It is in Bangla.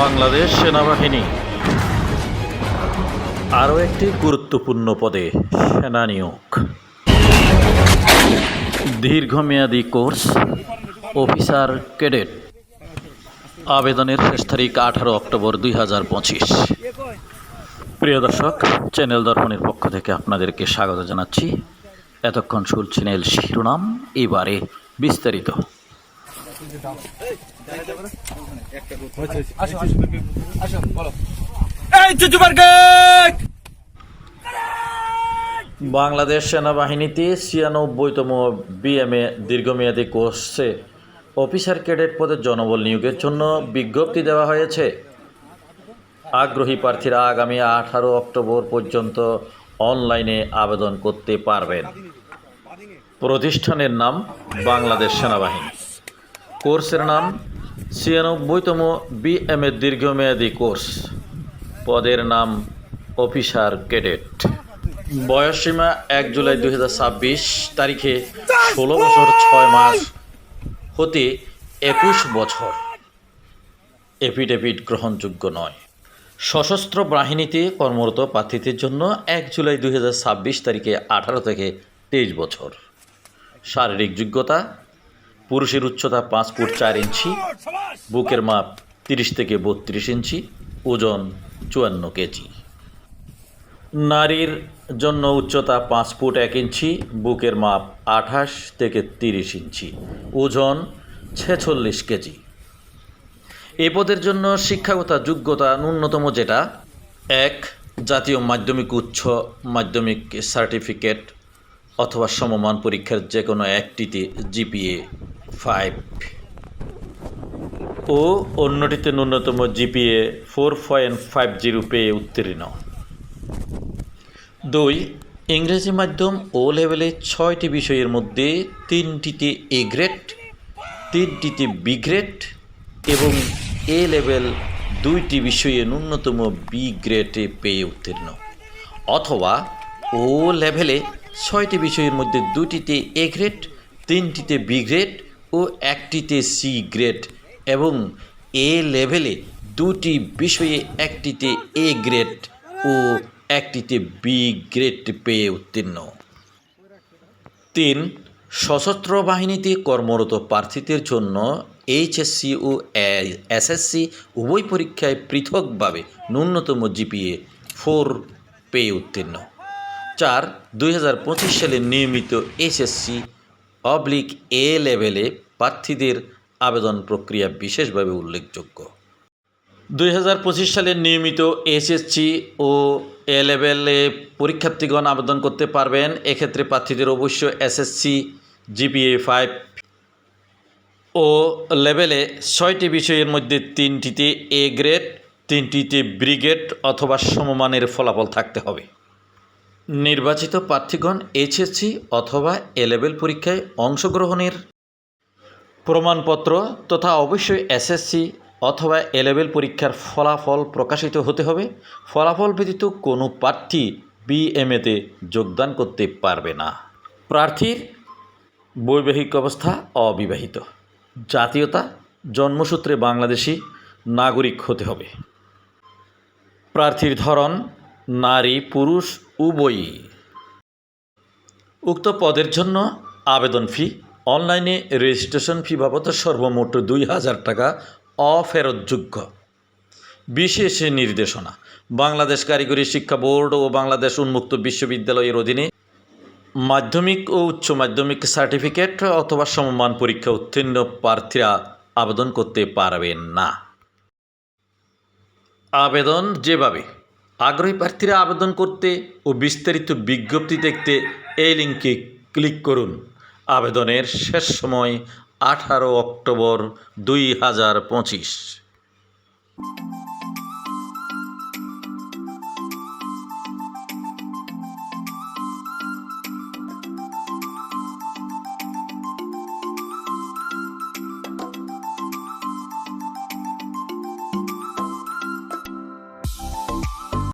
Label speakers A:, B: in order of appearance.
A: বাংলাদেশ সেনাবাহিনী। আরও একটি গুরুত্বপূর্ণ পদে সেনা নিয়োগ। দীর্ঘমেয়াদী কোর্স, অফিসার, ক্যাডেট। আবেদনের শেষ তারিখ আঠারো অক্টোবর দুই হাজার পঁচিশ। প্রিয় দর্শক, চ্যানেল দর্পণের পক্ষ থেকে আপনাদেরকে স্বাগত জানাচ্ছি। এতক্ষণ শুনছিলেন শিরোনাম, এবারে বিস্তারিত। বাংলাদেশ সেনাবাহিনীতে ছিয়ানব্বইতম বিএমএ দীর্ঘমেয়াদী কোর্সে অফিসার ক্যাডেট পদে জনবল নিয়োগের জন্য বিজ্ঞপ্তি দেওয়া হয়েছে। আগ্রহী প্রার্থীরা আগামী আঠারো অক্টোবর পর্যন্ত অনলাইনে আবেদন করতে পারবেন। প্রতিষ্ঠানের নাম বাংলাদেশ সেনাবাহিনী। কোর্সের নাম ছিয়ানব্বইতম বিএমএ দীর্ঘমেয়াদী কোর্স। পদের নাম অফিসার ক্যাডেট। বয়সসীমা এক জুলাই দু হাজার ছাব্বিশ তারিখে ষোলো বছর ছয় মাস হতে একুশ বছর। এফিডেভিট গ্রহণযোগ্য নয়। সশস্ত্র বাহিনীতে কর্মরত প্রার্থীদের জন্য এক জুলাই দুই হাজার ছাব্বিশ তারিখে আঠারো থেকে তেইশ বছর। শারীরিক যোগ্যতা পুরুষের উচ্চতা পাঁচ ফুট চার ইঞ্চি, বুকের মাপ তিরিশ থেকে বত্রিশ ইঞ্চি, ওজন চুয়ান্ন কেজি। নারীর জন্য উচ্চতা পাঁচ ফুট এক ইঞ্চি, বুকের মাপ আঠাশ থেকে তিরিশ ইঞ্চি, ওজন ছেচল্লিশ কেজি। এ পদের জন্য শিক্ষাগত যোগ্যতা ন্যূনতম যেটা? এক, জাতীয় মাধ্যমিক উচ্চ মাধ্যমিক সার্টিফিকেট অথবা সমমান পরীক্ষার যে কোনো একটিতে জিপিএ ফাইভ ও অন্যটিতে ন্যূনতম GPA four point five zero পেয়ে উত্তীর্ণ। দুই, ইংরেজি মাধ্যম ও লেভেলে ছয়টি বিষয়ের মধ্যে তিনটিতে এ গ্রেড তিনটিতে বি গ্রেড এবং এ লেভেল দুইটি বিষয়ে ন্যূনতম বি গ্রেডে পেয়ে উত্তীর্ণ। অথবা ও লেভেলে ছয়টি বিষয়ের মধ্যে দুটিতে এ গ্রেড তিনটিতে বি গ্রেড ও একটিতে সি গ্রেড এবং এ লেভেলে দুটি বিষয়ে একটিতে এ গ্রেড ও একটিতে বি গ্রেড পেয়ে উত্তীর্ণ। তিন, সশস্ত্র বাহিনীতে কর্মরত প্রার্থীদের জন্য এইচএসসি ও এসএসসি উভয় পরীক্ষায় পৃথকভাবে ন্যূনতম জিপিএ ফোর পেয়ে উত্তীর্ণ। চার, দুই সালে নিয়মিত এসএসসি অবলিক এ লেভেলে প্রার্থীদের আবেদন প্রক্রিয়া বিশেষভাবে উল্লেখযোগ্য। দুই সালের নিয়মিত এসএসসি ও এ লেভেলে পরীক্ষার্থীগণ আবেদন করতে পারবেন। এক্ষেত্রে প্রার্থীদের অবশ্য এসএসসি, জিপিএ ফাইভ ও লেভেলে ছয়টি বিষয়ের মধ্যে তিনটিতে এ গ্রেড, তিনটিতে ব্রিগেড অথবা সমমানের ফলাফল থাকতে হবে। নির্বাচিত প্রার্থীগণ এইচএসসি অথবা এ লেভেল পরীক্ষায় অংশগ্রহণের প্রমাণপত্র তথা অবশ্যই এসএসসি অথবা এ লেভেল পরীক্ষার ফলাফল প্রকাশিত হতে হবে। ফলাফল ব্যতীত কোনো প্রার্থী বিএমএতে যোগদান করতে পারবে না। প্রার্থীর বৈবাহিক অবস্থা অবিবাহিত। জাতীয়তা, জন্মসূত্রে বাংলাদেশি নাগরিক হতে হবে। প্রার্থীর ধরন, নারী, পুরুষ, উভয়ই। উক্ত পদের জন্য আবেদন ফি অনলাইনে রেজিস্ট্রেশন ফি বাবদ সর্বমোট দুই হাজার টাকা অফেরতযোগ্য। বিশেষ নির্দেশনা, বাংলাদেশ কারিগরি শিক্ষা বোর্ড ও বাংলাদেশ উন্মুক্ত বিশ্ববিদ্যালয়ের অধীনে মাধ্যমিক ও উচ্চ মাধ্যমিক সার্টিফিকেট অথবা সমমান পরীক্ষা উত্তীর্ণ প্রার্থীরা আবেদন করতে পারবেন না। আবেদন যেভাবে আগ্রহী প্রার্থীরা আবেদন করতে ও বিস্তারিত বিজ্ঞপ্তি দেখতে এই লিঙ্কে ক্লিক করুন। আবেদনের শেষ সময় আঠারো অক্টোবর দুই হাজার পঁচিশ।